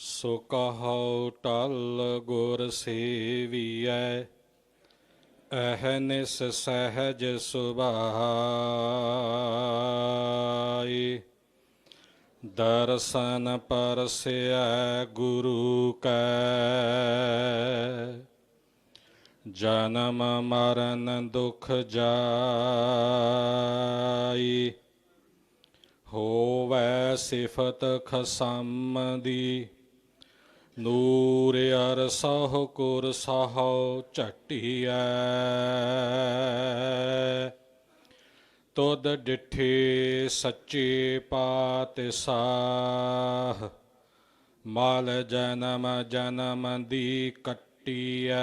ਸੋ ਕਹਉ ਟਲ ਗੁਰ ਸੇਵੀਐ ਅਹਨਿਸ ਸਹਜ ਸੁਭਾਈ ਦਰਸ਼ਨ ਪਰਸਿਐ ਗੁਰੂ ਕੈ, ਜਨਮ ਮਰਨ ਦੁਖ ਜਾਈ। ਹੋਵੈ ਸਿਫਤ ਖਸਮ ਦੀ ਨੂਰ ਅਰਸਹੁ ਕੁਰ ਸਹੁ ਝਟੀਐ। ਤੁਧ ਡਿਠੇ ਸੱਚੇ ਪਾਤਸ਼ਾਹ, ਮਾਲ ਜਨਮ ਜਨਮ ਦੀ ਕੱਟੀਐ।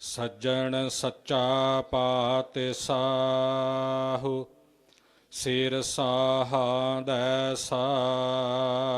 ਸੱਜਣ ਸੱਚਾ ਪਾਤ ਪਾਤਸ਼ਾਹ, ਸਿਰ ਸਾਹਾਂਦੈ ਸਾਹ।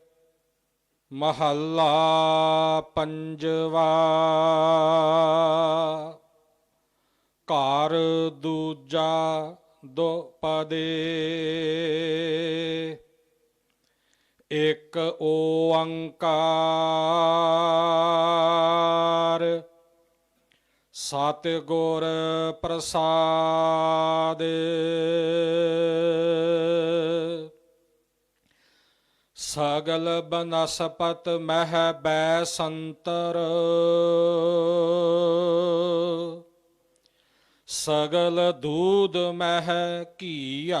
ਮਹੱਲਾ ਪੰਜਵਾ। ਘਰ ਦੂਜਾ ਦੁਪਦੇ। ਇਕ ਓੰਕਾਰ। ਸਤ ਗੁਰ ਪ੍ਰਸਾਦ। ਸਗਲ ਬਨਸਪਤ ਮਹਿ ਬੈ ਸੰਤਰ ਸਗਲ ਦੂਦ ਮਹਿ ਕੀਆ।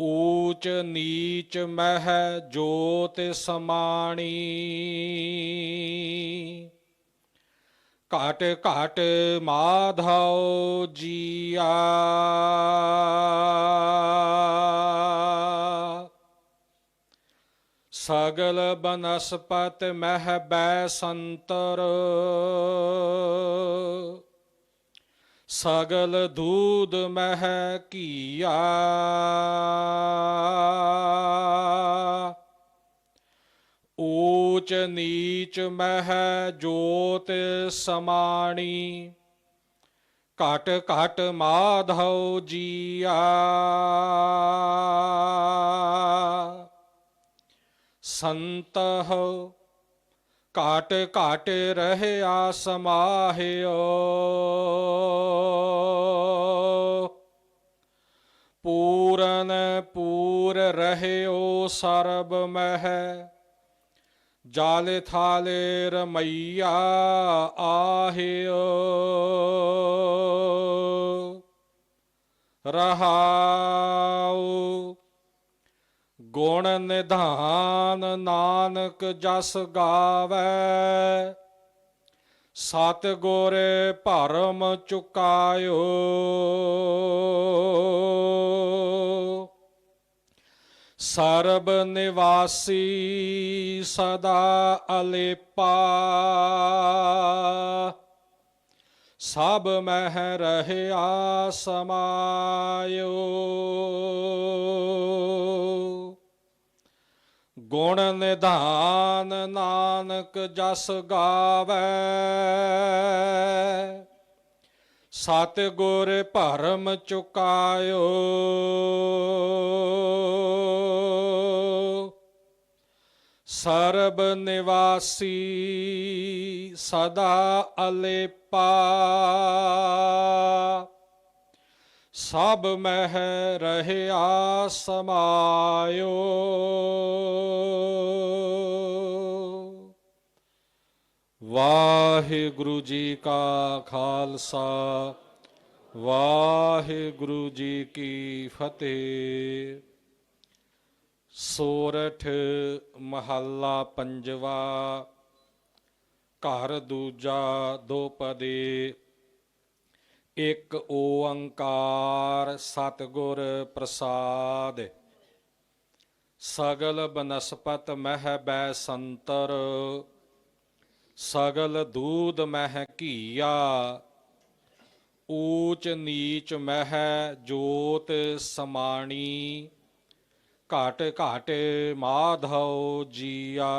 ਊਚ ਨੀਚ ਮਹਿ ਜੋਤ ਸਮਾਣੀ। ਘਟ ਘਟ ਮਾਧਵ ਜੀਆ। ਸਗਲ ਬਨਸਪਤ ਮਹਿ ਬੈ ਸੰਤਰ ਸਗਲ ਦੂਦ ਮਹਿ ਕੀਆ ਨੀਚ ਮਹਿ ਜੋਤ ਸਮਾਣੀ। ਘਟ ਘਟ ਮਾਧਵ ਜੀਆ। ਸੰਤਹ ਘਟ ਘਟ ਰਹਿਆ ਸਮਾਹਿਓ। ਪੂਰਨ ਪੂਰ ਰਹਿਓ ਸਰਬ ਮਹਿ। ਜਾਲੇ ਥਾਲੇ ਰਮਈਆ ਆਹਿਓ। ਰਹਾਉ ਗੁਣ ਨਿਧਾਨ ਨਾਨਕ ਜਸ ਗਾਵੇ। ਸਤ ਗੋਰੇ ਭਰਮ ਚੁਕਾਇਓ। ਸਰਬ ਨਿਵਾਸੀ ਸਦਾ ਅਲੇਪਾ। ਸਭ ਮਹਿ ਰਹਿਆ ਸਮਾਇਓ। ਗੁਣ ਨਿਧਾਨ ਨਾਨਕ ਜਸ ਗਾਵੇ। ਸਤ ਭਰਮ ਚੁਕਾਇਓ। ਸਰਬ ਨਿਵਾਸੀ ਸਦਾ ਅਲੇਪਾ। ਸਭ ਮਹਿ ਰਹਿਆ ਸਮਾਇਓ। ਵਾਹਿਗੁਰੂ ਜੀ ਕਾ ਖਾਲਸਾ, ਵਾਹਿਗੁਰੂ ਜੀ ਕੀ ਫਤਿਹ। ਸੋਰਠ ਮਹੱਲਾ ਪੰਜਵਾ, ਘਰ ਦੂਜਾ ਦੋਪਦੇ ਇੱਕ ਓੰਕਾਰ ਸਤਿਗੁਰ ਪ੍ਰਸਾਦ। ਸਗਲ ਬਨਸਪਤ ਮਹਿ ਬੈ ਸੰਤਰ। ਸਗਲ ਦੂਧ ਮਹਿ ਘੀਆ ਊਚ ਨੀਚ ਮਹਿ ਜੋਤ ਸਮਾਣੀ ਘਾਟ ਘਾਟ ਮਾਧਵ ਜੀਆ।